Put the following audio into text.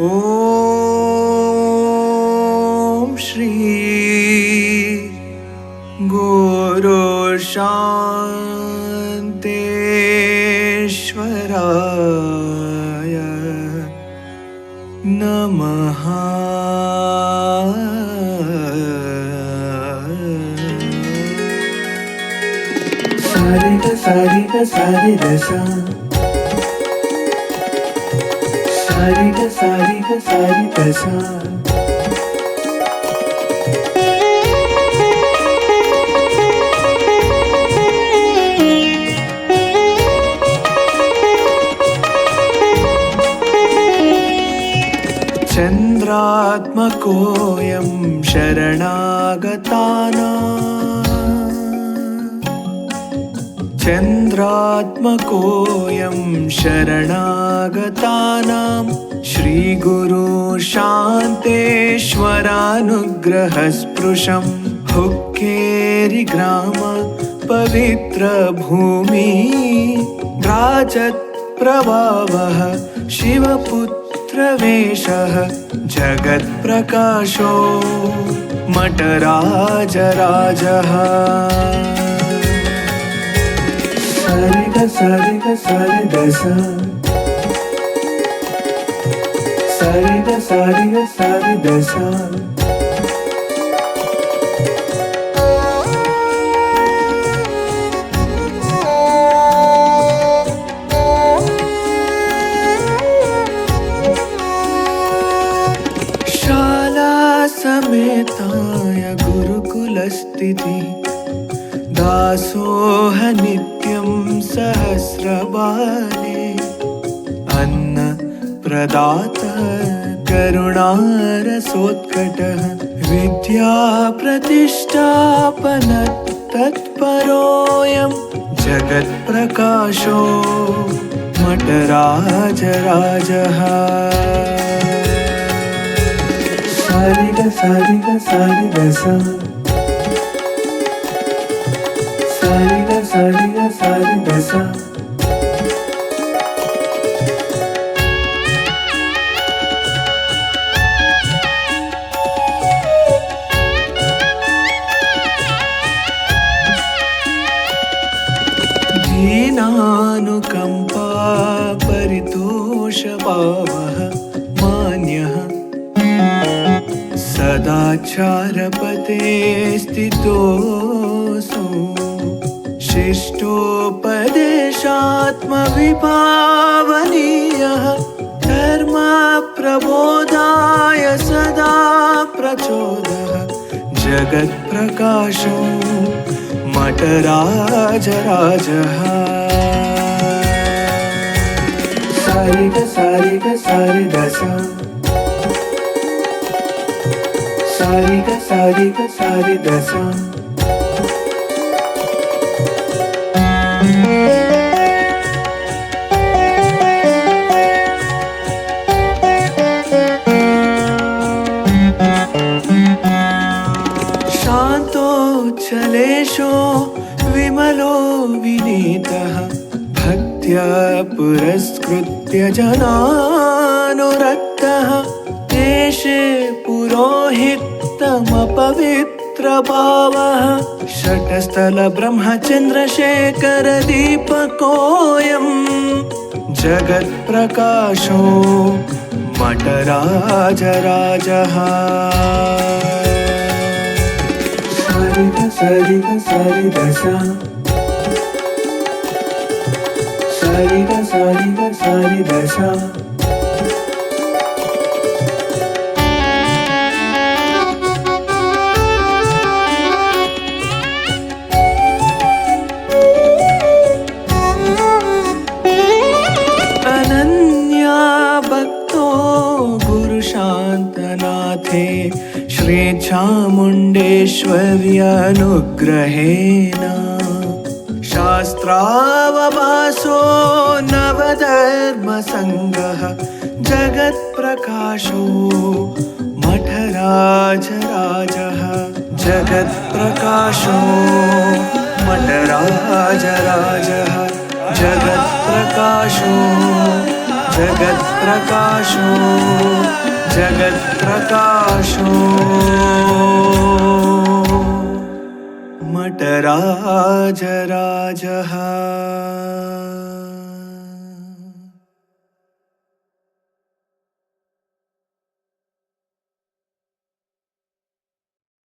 ॐ श्री गुरुशान्तेश्वराय नमः। सारिग सारिग सारि दशा सारिग सारिग सारि दशा चन्द्रात्मकोऽयं शरणागताना चन्द्रात्मकोऽयं शरणागतानां श्रीगुरु शान्तेश्वरानुग्रहस्पृशं हुक्केरिग्राम पवित्रभूमि भ्राजत्प्रभावः शिवपुत्रवेषः जगत्प्रकाशो मटराजराजः सारिग सारिग सारि दश सारिग सारिग सारि दश शाला समेताय गुरुकुलस्थिति दासोह सहस्रबाले। अन्न प्रदात करुणारसोत्कटः विद्याप्रतिष्ठापन तत्परोऽयं जगत्प्रकाशो मटराजराजः सारिग सारिग सारि दश सारिग सारिग सारि सारी दसा परितोषभावः मान्यः। सदाचारपते स्थितो शिष्टोपदेशात्मविभावनीयः धर्मप्रबोधाय सदा प्रचोदः जगत्प्रकाशो मटराजराजः सारिग सारिग सारि दश सारिग सारिग प्रणीतः भक्त्या पुरस्कृत्य जनानुरक्तः देशे पुरोहितमपवित्रभावः षटस्थलब्रह्मचन्द्रशेखरदीपकोऽयम् जगत्प्रकाशो मटराजराजः सरिद सरिद सरिदशा अनन्या भक्तो गुरुशान्तनाथे श्रीचामुण्डेश्वर्यनुग्रहेण शास्त्रावभासो नवधर्मसङ्गः जगत्प्रकाशो मठराजराजः जगत्प्रकाशो मटराजराजः जगत्प्रकाशो जगत्प्रकाशो जगत्प्रकाशो मटराज राज